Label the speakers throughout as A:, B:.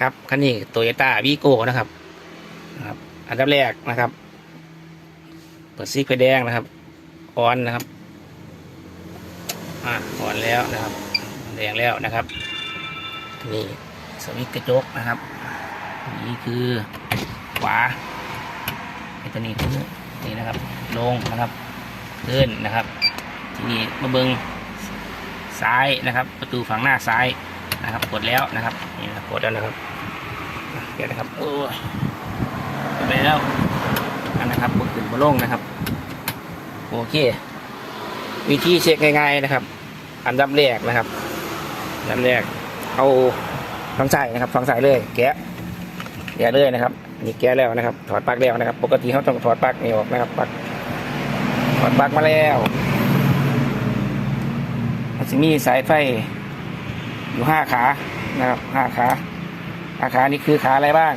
A: ครับคันนี้โตโยต้าวีโก้นะครับนะครับ อันดับแรกนะครับ เปิดซีกไฟแดงนะครับออนนะครับอ่าออนแล้วนะครับ แดงแล้วนะครับนี่สวิตช์กระจกนะครับ นี่คือขวาไอ้ตัวนี้คือนี่นะครับ ลงนะครับขึ้นนะครับ ทีนี้มาเบิงซ้ายนะครับ ประตูฝั่งหน้าซ้ายนะครับ กดแล้วนะครับนี่นะกดแล้วนะครับ ดี๋ยวนะครับโอ้ยไปแล้วอันนะครับบนขึ้นบนลงนะครับ โอเค วิธีเช็คง่ายๆนะครับ อันดับแรกนะครับอันดับแรกเอาฟังใส่นะครับฟังใส่เลย แกะแกะเลยนะครับนี่แกะแล้วนะครับ ถอดปลั๊กแล้วนะครับ ปกติเขาต้องถอดปลั๊กนี่ออกนะครับปลั๊กถอดปลั๊กมาแล้วมันจะมีสายไฟอยู่ห้าขานะครับห้าขา ห้าขานี่คือขาอะไรบ้าง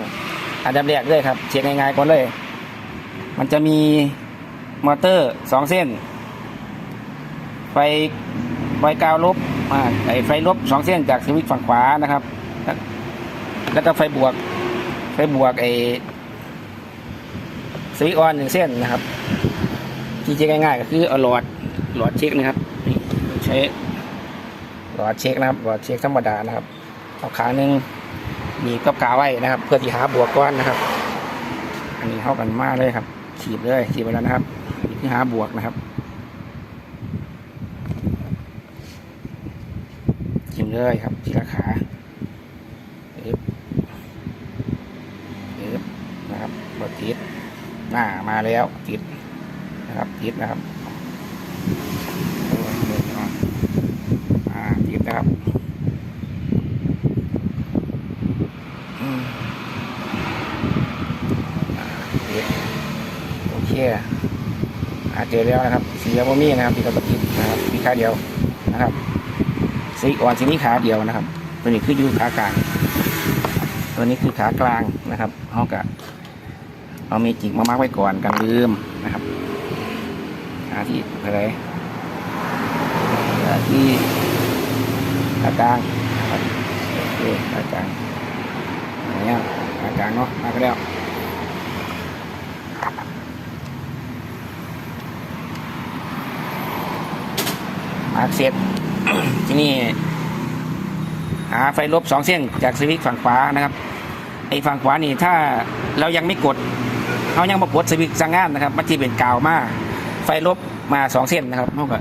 A: อันดับแรกเลยครับเช็คง่ายๆก่อนเลย มันจะมีมอเตอร์สองเส้น ไฟไฟกาวลบไอไฟลบสองเส้นจากสวิตช์ฝั่งขวานะครับ แล้วก็ไฟบวก ไฟบวกไอสวิตช์ออนหนึ่งเส้นนะครับที่เช็คง่ายๆก็คือเอาหลอดหลอดเช็คนะครับใช้หลอดเช็คนะครับหลอดเช็คธรรมดานะครับเอาขาหนึ่ง หนีบกับกาไว้นะครับ เพื่อที่หาบวกก้อนนะครับ อันนี้เข้ากันมากเลยครับฉีดเลยฉีดไปแล้วนะครับนี่คือหาบวกนะครับจิ้มเลยครับทีละขาเอ๊บเอ๊บนะครับบดติดหน้ามาแล้วติดนะครับติดนะครับโอ้ยเดินอ่อนอ่าติดนะครับอืมอ่าติดโอ เคอาเจอแล้วนะครับสียาโมมี่นะครับที่เราติดนะครับมีค่าเดียวนะครับสีอ่อนสีนี้ขาเดียวนะครับ ตัวนี้คืออยู่ขากลาง ตัวนี้คือขากลางนะครับเขากะเอามีจิกมามาร์กไว้ก่อนกันลืมนะครับขาที่อะไรขาที่ขากลางนะครับโอเคขากลางอะไรเงี้ยขากลางเนาะมาก็แล้ว มาร์กเสร็จ ที่นี่ หาไฟลบสองเส้นจากสวิตช์ฝั่งขวานะครับไอ้ฝั่งขวานี่ถ้าเรายังไม่กดเขายังมากดสวิตช์สั่งงานนะครับมันจะเป็นกาวมาไฟลบมาสองเส้นนะครับเขาก็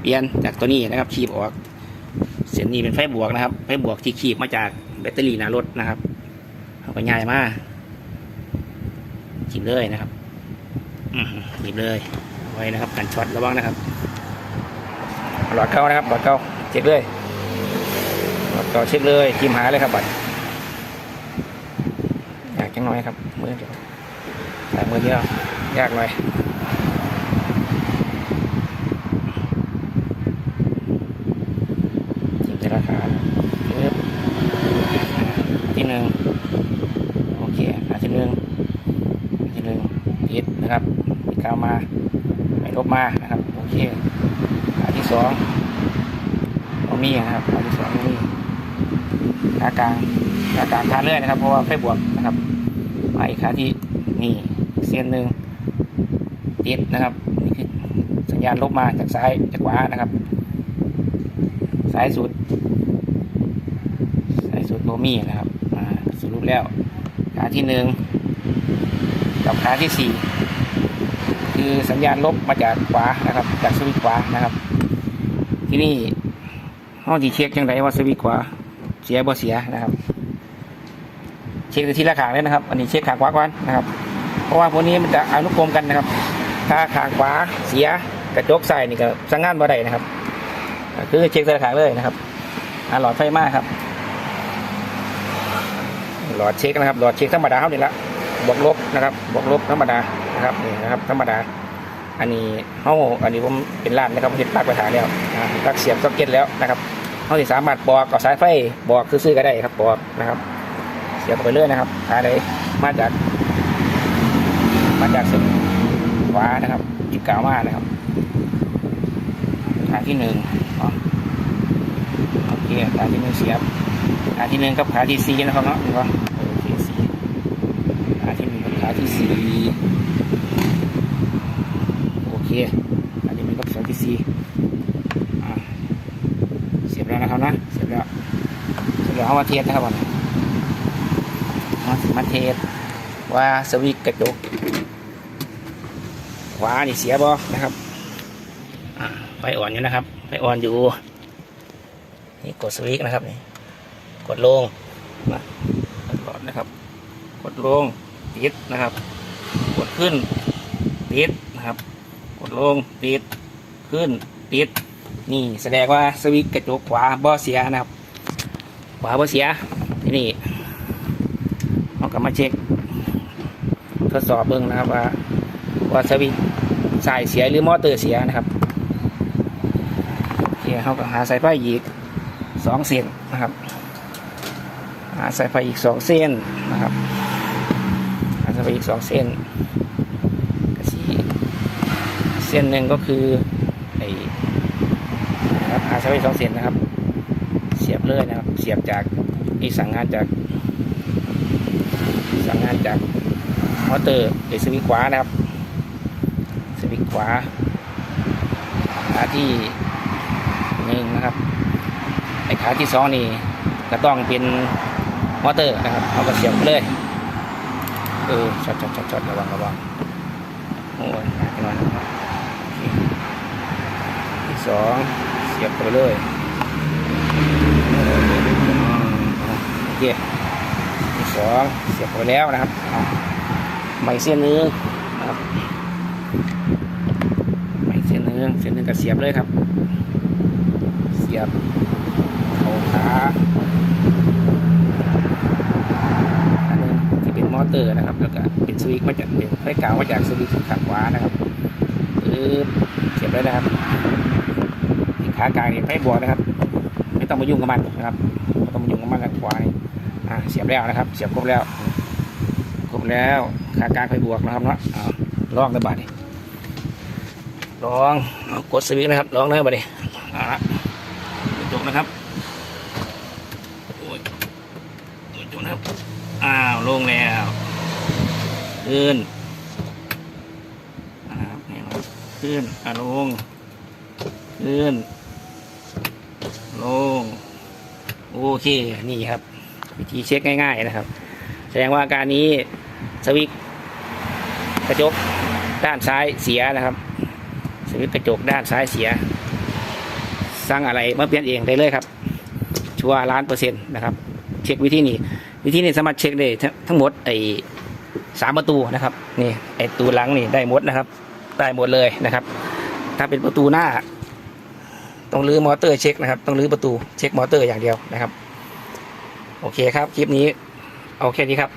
A: เปลี่ยนจากตัวนี้นะครับขีบออก เส้นนี้เป็นไฟบวกนะครับ ไฟบวกที่ขีบมาจากแบตเตอรี่หน้ารถนะครับเขาก็ง่ายมากขีบเลยนะครับอืมขีบเลยเอาไว้นะครับกันช็อตระวังนะครับ หลอดเก้านะครับหลอดเก้าเช็คเลยหลอดเก้าเช็คเลยทิมหาเลยครับบัตรยากจังน้อยครับมือเดียวสายมือเดียวยากหน่อยจิบแต่ละขาปึ๊บที่หนึ่งโอเคขาที่หนึ่งขาที่หนึ่งติดนะครับมีกาวมาไม่ลบมานะครับโอเค สองโอมีนะครับขาที่สองโอมีขากลางขากลางทานเรื่อยนะครับ เพราะว่าไฟบวกนะครับมาอีกขาที่นี่เส้นหนึ่งติดนะครับนี่คือสัญญาณลบมาจากซ้ายจากขวานะครับซ้ายสุดซ้ายสุดโอมีนะครับอ่าสรุปแล้วขาที่หนึ่งกับขาที่สี่คือสัญญาณลบมาจากขวานะครับ จากสวิตขวานะครับ ที่นี่ห้องที่เช็คยังไงว่าสวิตขวาเสียบ่เสียนะครับ เช็คที่ละขางเลยนะครับ อันนี้เช็คขางขวาก่อนนะครับ เพราะว่าพวกนี้มันจะอนุกรมกันนะครับ ถ้าขางขวาเสียกระจกใส่นี่ก็สังงานบ่ได้นะครับคือเช็คทีละขางเลยนะครับอ่าหลอดไฟมากครับ หลอดเช็คนะครับ หลอดเช็คธรรมดาเท่านี้ละบวกลบนะครับบวกลบธรรมดานะครับนี่นะครับ ธรรมดา อันนี้เขาอันนี้ผมเป็นร้านนะครับเห็นปลักไปถ่ายแล้วอ่าปลักเสียบซ็อกเก็ตแล้วนะครับเขาสามารถบอกกับสายไฟบอกซื้อๆก็ได้ครับบอกนะครับเสียบไปเรื่อยนะครับขาใดมาจาก มาจากสุดขวานะครับจิบกาวมานะครับขาที่หนึ่งอ๋อโอเคขาที่หนึ่งเสียบขาที่หนึ่งกับขาที่สี่นะครับเนาะนี่ก็โอเคสี่ขาที่หนึ่งกับขาที่สี่โอ เคขาที่หนึ่งกับขาที่สี่เสียบแล้วนะครับนะ เสียบแล้ว เสียบแล้วเอามาเทสนะครับผมมามาเทสว่าสวิตช์กระจกขวานี่เสียบ่นะครับไฟอ่อนอยู่นะครับไฟอ่อนอยู่ นี่กดสวิตช์นะครับนี่กดลงนะกดนะครับ กดลงปิดนะครับ กดขึ้นปิด ลงปิด ขึ้นปิด นี่แสดงว่าสวิตช์กระจกขวาบ่เสียนะครับ ขวาบ่เสียที่นี่เรากลับมาเช็คทดสอบเบิ้องนะครับว่าว่าสวิตช์สายเสียหรือมอเตอร์เสียนะครับโอเคเขาก็หาสายไฟอีกสองเส้นนะครับ หาสายไฟอีกสองเส้นนะครับหาสายไฟอีกสองเส้น เส้นหนึ่งก็คือไอ้นะครับหาสายไฟสองเส้นนะครับ เสียบเลยนะครับ เสียบจากอีสั่งงานจาก สั่งงานจากมอเตอร์หรือสวิตขวานะครับ สวิตขวาขาที่หนึ่งนะครับไอขาที่สองนี่ก็ต้องเป็นมอเตอร์นะครับเอาก็เสียบเลยเออช็อตช็อตช็อตช็อตระวังระวังโอ้ยหนักไปหน่อนะครับโอเคที่ สองเสียบไปเลยโอเคที่สองเสียบไปแล้วนะครับใหม่เส้นหนึงนะครับใหม่เส้นหนึงเส้นหนึงก็เสียบเลยครับ เสียบเขาขาอันนึงที่เป็นมอเตอร์นะครับแล้วก็เป็นสวิตช์มาจากเป็นไฟกาวมาจากสวิตช์ขาขวานะครับเสียบได้นะครับ ขากลางนี่ไฟบวกนะครับ ไม่ต้องมายุ่งกับมันนะครับไม่ต้องมายุ่งกับมันทางขวานี่อ่าเสียบแล้วนะครับ เสียบครบแล้วครบแล้วขากลางไฟบวกนะครับเนาะเอาลองได้บัดนี้ลองกดสวิตช์นะครับลองได้บัดนี้เอาละจบนะครับโอ้ยจบนะครับอ้าวลงแล้วขึ้นอ่านี่ครับขึ้นอ่าลงขึ้น ลง โอเค นี่ครับ วิธีเช็คง่าย ๆนะครับ แสดงว่าการนี้สวิตกระจกด้านซ้ายเสียนะครับ สวิตกระจกด้านซ้ายเสีย สร้างอะไรมาเปลี่ยนเองได้เลยครับ ชัวร์ล้านเปอร์เซ็นต์นะครับ เช็ควิธีนี้ วิธีนี้สามารถเช็คได้ทั้งทั้งหมดไอ้สามประตูนะครับ นี่ไอ้ตูหลังนี่ได้หมดนะครับ ได้หมดเลยนะครับ ถ้าเป็นประตูหน้า ต้องรื้อมอเตอร์เช็คนะครับ ต้องรื้อประตูเช็คมอเตอร์อย่างเดียวนะครับ โอเคครับ คลิปนี้ เอาแค่นี้ครับ